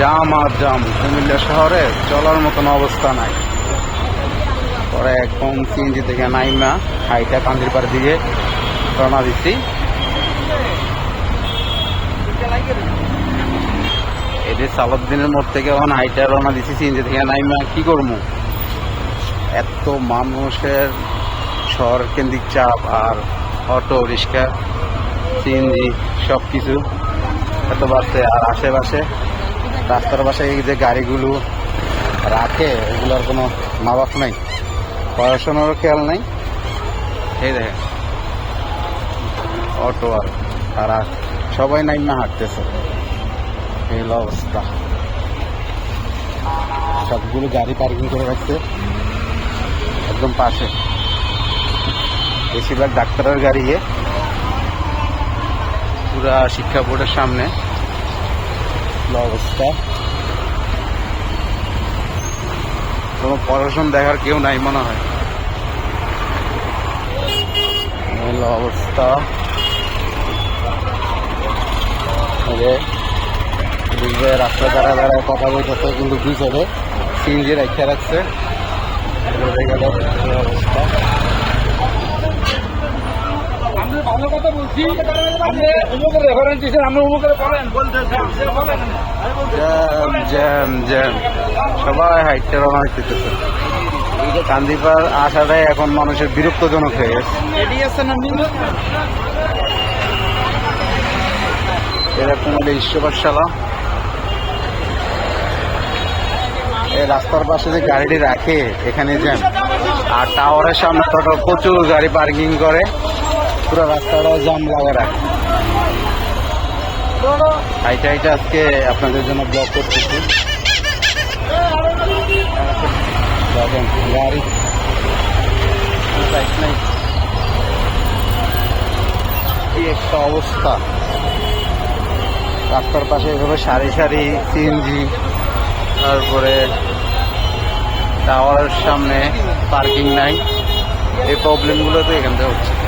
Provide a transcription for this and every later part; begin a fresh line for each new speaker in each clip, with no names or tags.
জাম আর জাম, কুমিল্লা শহরে চলার মতন অবস্থা নাই। পরে এখন সিএনজি থেকে নাইমা, হাইটা কান্দির পাড় দিকে রওনা দিচ্ছি। এদের সালাদ্দিনের মোড় থেকে এখন হাইটা রওনা দিচ্ছি সিএনজি থেকে নাইমা, কি করব? এত মানুষের শহর কেন্দ্রিক চাপ আর অটো রিক্সা সিএনজি সব কিছু এত বাড়ছে আর আশেপাশে রাস্তার পাশে এই যে গাড়িগুলো রাখে, এগুলোর কোনো মাবাক নাই। পড়াশোনারও খেয়াল নাই। এই দেখেন। অটো আর তারা সবাই নাই না হাঁটতেছে। এই অবস্থা। সবগুলো গাড়ি পার্কিং করে রাখছে। একদম পাশে। বেশিরভাগ ডাক্তারের গাড়ি পুরা শিক্ষা বোর্ডের সামনে। অবস্থা। কোনো প্রশাসন দেখার কেউ নাই মনে হয়। অবস্থা। রাস্তা দ্বারা দ্বারা কথা বলতেছে, কিন্তু দুই সাইডে সিএনজি রেখে রাখছে এভাবে গেল এই অবস্থা
আমি ভালো কথা বলছি। আপনি রেফারেন্স দিচ্ছেন আপনি অমুকের বলেন।
Jam jam. জ্যাম সবাই হাইটটা রওনা হইতেছে কান্দিপার আসাটাই এখন মানুষের বিরক্তজনক হয়ে গেছে। এরকম হলে ঈশ্বর এই রাস্তার পাশে যে গাড়িটি রাখে এখানে জ্যাম আর টাওয়ারের সামনে তো প্রচুর গাড়ি পার্কিং করে। পুরো রাস্তাটা জাম লাগা রাখে। হাইটা হাইটা আজকে আপনাদের জন্য ব্লক করতেছি। গাড়ি। নাই। কি একটা অবস্থা। রাস্তার পাশে এভাবে সারি সারি সিএনজি তারপরে টাওয়ারের সামনে পার্কিং নাই। এই প্রবলেমগুলো তো এখান থেকে হচ্ছে।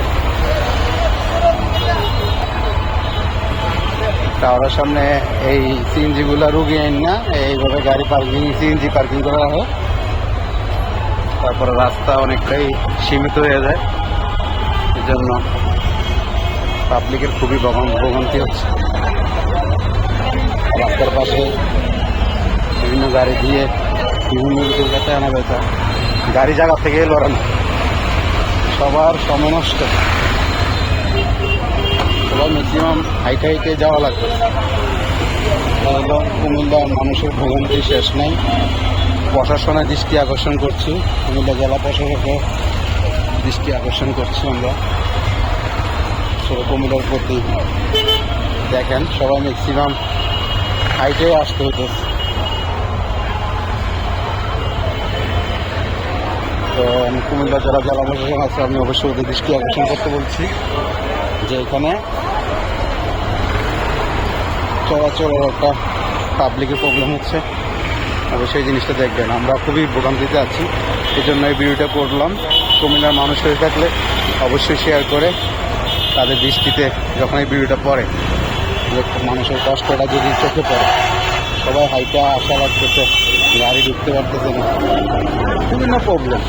টাওয়ারের সামনে এই সিএনজি গুলা রুগী আইন না, এইভাবে গাড়ি পার্কিং, সিএনজি পার্কিং করা হয়। তারপরে রাস্তা অনেকটাই সীমিত হয়ে যায়। এই জন্য পাবলিকের খুবই ভোগান- ভোগান্তি হচ্ছে। রাস্তার পাশে বিভিন্ন গাড়ি দিয়ে বিভিন্ন লোকের কাছে আনা গাড়ি জায়গা থেকে লড়ানো। সবার সময় সবার ম্যাক্সিমাম হাইটে হাইটে যাওয়া লাগবে। হলো কুমিল্লা মানুষের ভোগান্তি শেষ নেই। প্রশাসনের দৃষ্টি আকর্ষণ করছি। কুমিল্লা জেলা প্রশাসকের দৃষ্টি আকর্ষণ করছি আমরা। ষোলো কুমিল্লার প্রতি দেখেন, সবাই ম্যাক্সিমাম হাইটে আসতে হইতেছে। তো, আমি কুমিল্লা জেলা জেলা প্রশাসন আছে, আমি অবশ্যই ওদের দৃষ্টি আকর্ষণ করতে বলছি যে এখানে চলাচলের একটা পাবলিকের প্রবলেম হচ্ছে। অবশ্যই জিনিসটা দেখবেন। আমরা খুবই ভোগান্তিতে আছি। এই জন্য এই ভিডিওটা করলাম। কুমিল্লার মানুষ হয়ে থাকলে অবশ্যই শেয়ার করে তাদের দৃষ্টিতে যখন এই ভিডিওটা পড়ে। মানুষের কষ্টটা যদি চোখে পড়ে, সবাই হাইটা আশা লাগতেছে গাড়ি ঢুকতে পারতেছে না। বিভিন্ন প্রবলেম